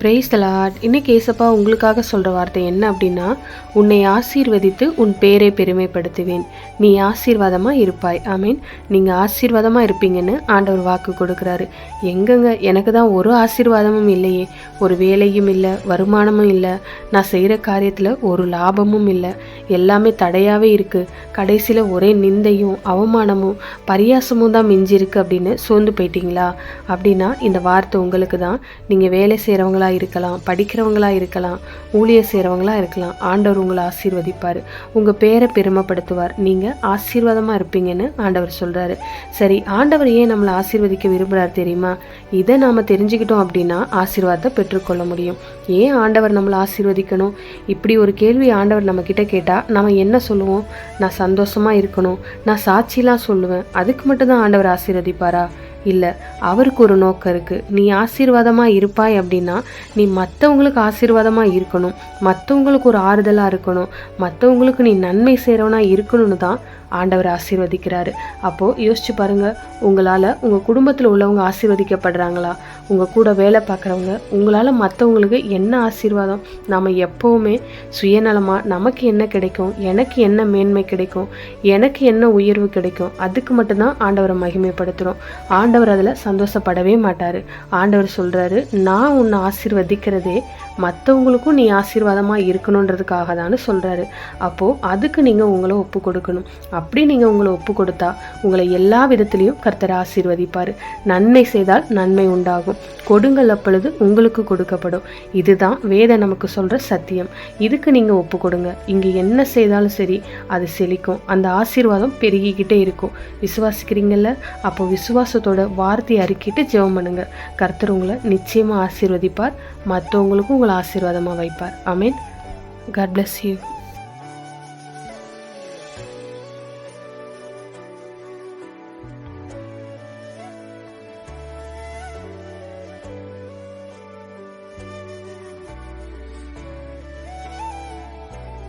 Price தலாட் இன்னைக்கு ஏசப்பா உங்களுக்காக சொல்கிற வார்த்தை என்ன அப்படின்னா உன்னை ஆசீர்வதித்து உன் பேரை பெருமைப்படுத்துவேன். நீ ஆசீர்வாதமாக இருப்பாய். ஐ மீன் நீங்கள் ஆசீர்வாதமாக இருப்பீங்கன்னு ஆண்டவர் வாக்கு கொடுக்குறாரு. எங்கங்க? எனக்கு தான் ஒரு ஆசீர்வாதமும் இல்லையே. ஒரு வேலையும் இல்லை வருமானமும் இல்லை. நான் செய்கிற காரியத்தில் ஒரு லாபமும் இல்லை. எல்லாமே தடையாகவே இருக்குது கடைசியில் ஒரே நிந்தையும் அவமானமும் பரியாசமும் தான் மிஞ்சிருக்கு அப்படின்னு சோர்ந்து போயிட்டீங்களா? அப்படின்னா இந்த வார்த்தை உங்களுக்கு தான் நீங்கள் வேலை செய்கிறவங்களா இருக்கலாம் படிக்கிறவங்களா இருக்கலாம் ஊழியர் செய்கிறவங்களா இருக்கலாம் ஆண்டவர் உங்களை ஆசீர்வதிப்பார். உங்கள் பேரை பெருமைப்படுத்துவார். நீங்கள் ஆசீர்வாதமாக இருப்பீங்கன்னு ஆண்டவர் சொல்கிறாரு சரி ஆண்டவர் ஏன் நம்மளை ஆசீர்வதிக்க விரும்புகிறார் தெரியுமா? இதை நாம் தெரிஞ்சுக்கிட்டோம் அப்படின்னா ஆசீர்வாதத்தை பெற்றுக்கொள்ள முடியும். ஏன் ஆண்டவர் நம்மளை ஆசீர்வதிக்கணும்? இப்படி ஒரு கேள்வி ஆண்டவர் நம்ம கேட்டால் நம்ம என்ன சொல்லுவோம்? நான் சந்தோஷமாக இருக்கணும். நான் சாட்சிலாம் சொல்லுவேன். அதுக்கு மட்டும்தான் ஆண்டவர் ஆசீர்வதிப்பாரா? இல்லை அவருக்கு ஒரு நோக்கம் இருக்குது நீ ஆசீர்வாதமாக இருப்பாய் அப்படின்னா நீ மற்றவங்களுக்கு ஆசீர்வாதமாக இருக்கணும். மற்றவங்களுக்கு ஒரு ஆறுதலாக இருக்கணும். மற்றவங்களுக்கு நீ நன்மை செய்கிறவனா இருக்கணும்னு தான் ஆண்டவர் ஆசீர்வதிக்கிறாரு. அப்போது யோசிச்சு பாருங்கள் உங்களால் உங்கள் குடும்பத்தில் உள்ளவங்க ஆசீர்வதிக்கப்படுறாங்களா? உங்கள் கூட வேலை பார்க்குறவங்க உங்களால் மற்றவங்களுக்கு என்ன ஆசீர்வாதம்? நாம் எப்போவுமே சுயநலமாக நமக்கு என்ன கிடைக்கும்? எனக்கு என்ன மேன்மை கிடைக்கும்? எனக்கு என்ன உயர்வு கிடைக்கும்? அதுக்கு மட்டும்தான் ஆண்டவரை மகிமைப்படுத்துகிறோம் ஆண்டவர் அதில் சந்தோஷப்படவே மாட்டார். ஆண்டவர் சொல்கிறாரு நான் உன்னை ஆசீர்வதிக்கிறதே மற்றவங்களுக்கும் நீ ஆசீர்வாதமாக இருக்கணுன்றதுக்காக தான் சொல்கிறாரு அப்போது அதுக்கு நீங்கள் உங்களை ஒப்பு கொடுக்கணும். அப்படி நீங்கள் உங்களை ஒப்பு கொடுத்தா உங்களை எல்லா விதத்துலேயும் கர்த்தர் ஆசீர்வதிப்பார். நன்மை செய்தால் நன்மை உண்டாகும். கொடுங்கள் அப்பொழுது உங்களுக்கு கொடுக்கப்படும். இதுதான் வேதம் நமக்கு சொல்கிற சத்தியம். இதுக்கு நீங்கள் ஒப்பு கொடுங்க. இங்கே என்ன செய்தாலும் சரி அது செழிக்கும். அந்த ஆசீர்வாதம் பெருகிக்கிட்டே இருக்கும். விசுவாசிக்கிறீங்கள அப்போ விசுவாசத்தோட வார்த்தையை அறிக்கிட்டு ஜெபம் பண்ணுங்க. கர்த்தர் உங்களை நிச்சயமாக ஆசீர்வதிப்பார். மற்றவங்களுக்கும் உங்களை ஆசீர்வாதமாக வைப்பார். I mean God bless you